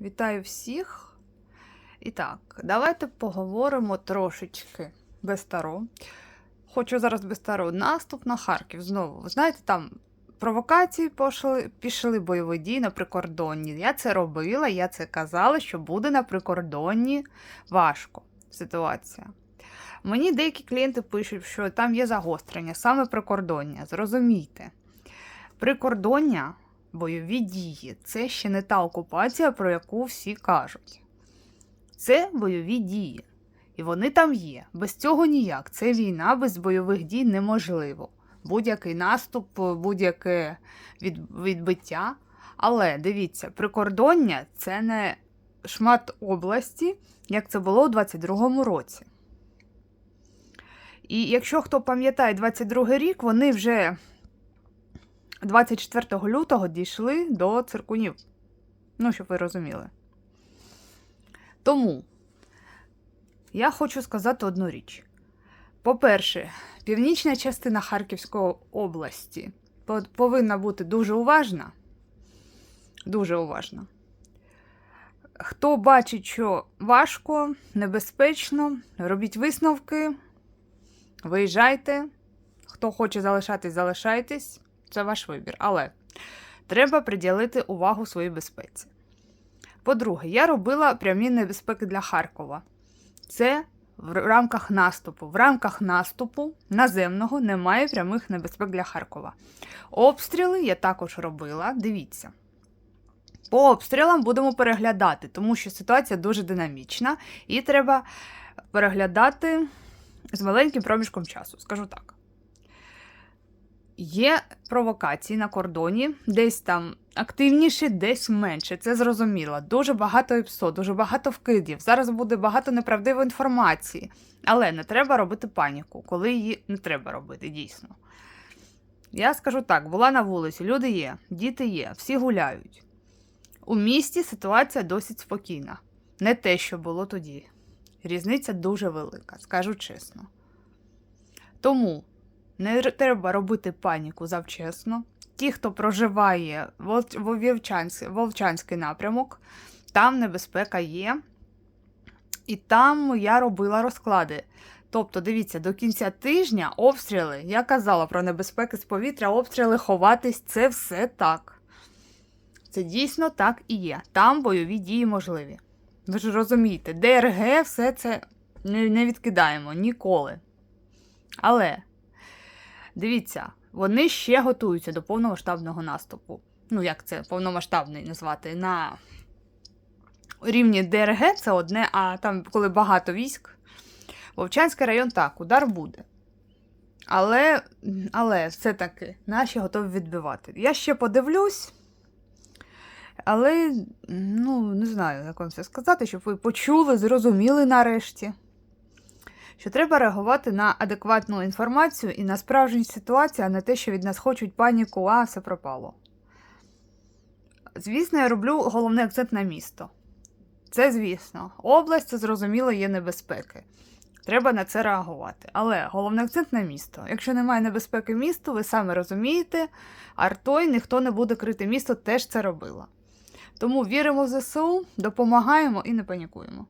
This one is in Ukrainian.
Вітаю всіх. І так, давайте поговоримо трошечки без таро. Хочу зараз без таро. Наступ на Харків знову. Знаєте, там провокації пішли, пішли бойові дії на прикордонні. Я це робила, я це казала, що буде на прикордонні важко ситуація. Мені деякі клієнти пишуть, що там є загострення, саме прикордоння. Зрозумійте, прикордоння бойові дії це ще не та окупація, про яку всі кажуть. Це бойові дії. І вони там є. Без цього ніяк. Це війна без бойових дій неможливо. Будь-який наступ, будь-яке відбиття. Але дивіться, прикордоння це не шмат області, як це було у 22-му році. І якщо хто пам'ятає 22 рік, вони вже 24 лютого дійшли до циркунів. Ну, щоб ви розуміли. Тому я хочу сказати одну річ. По-перше, північна частина Харківської області повинна бути дуже уважна. Дуже уважна. Хто бачить, що важко, небезпечно, робіть висновки, виїжджайте. Хто хоче залишатись, залишайтесь. Це ваш вибір. Але треба приділити увагу своїй безпеці. По-друге, я робила прямі небезпеки для Харкова. Це в рамках наступу. В рамках наступу наземного немає прямих небезпек для Харкова. Обстріли я також робила. Дивіться. По обстрілам будемо переглядати, тому що ситуація дуже динамічна, і треба переглядати з маленьким проміжком часу, скажу так. Є провокації на кордоні, десь там активніше, десь менше. Це зрозуміло. Дуже багато іпсо, дуже багато вкидів. Зараз буде багато неправдивої інформації. Але не треба робити паніку, коли її не треба робити, дійсно. Я скажу так: була на вулиці, люди є, діти є, всі гуляють. У місті ситуація досить спокійна. Не те, що було тоді. Різниця дуже велика, скажу чесно. Тому не треба робити паніку завчасно. Ті, хто проживає в Вовчанський напрямок, там небезпека є. І там я робила розклади. Тобто, дивіться, до кінця тижня обстріли, я казала про небезпеки з повітря, обстріли, ховатись це все так. Це дійсно так і є. Там бойові дії можливі. Ви ж розумієте, ДРГ все це не відкидаємо ніколи. Але Дивіться, вони ще готуються до повномасштабного наступу. Ну, як це повномасштабний назвати? На рівні ДРГ це одне, а там, коли багато військ, Вовчанський район так, удар буде. Але, але все-таки наші готові відбивати. Я ще подивлюсь. Але, ну, не знаю, як вам це сказати, щоб ви почули, зрозуміли нарешті що треба реагувати на адекватну інформацію і на справжню ситуацію, а не те, що від нас хочуть паніку, а все пропало. Звісно, я роблю головний акцент на місто. Це звісно. Область, це зрозуміло, є небезпеки. Треба на це реагувати. Але головний акцент на місто. Якщо немає небезпеки місту, ви самі розумієте, артой ніхто не буде крити місто, теж це робила. Тому віримо в ЗСУ, допомагаємо і не панікуємо.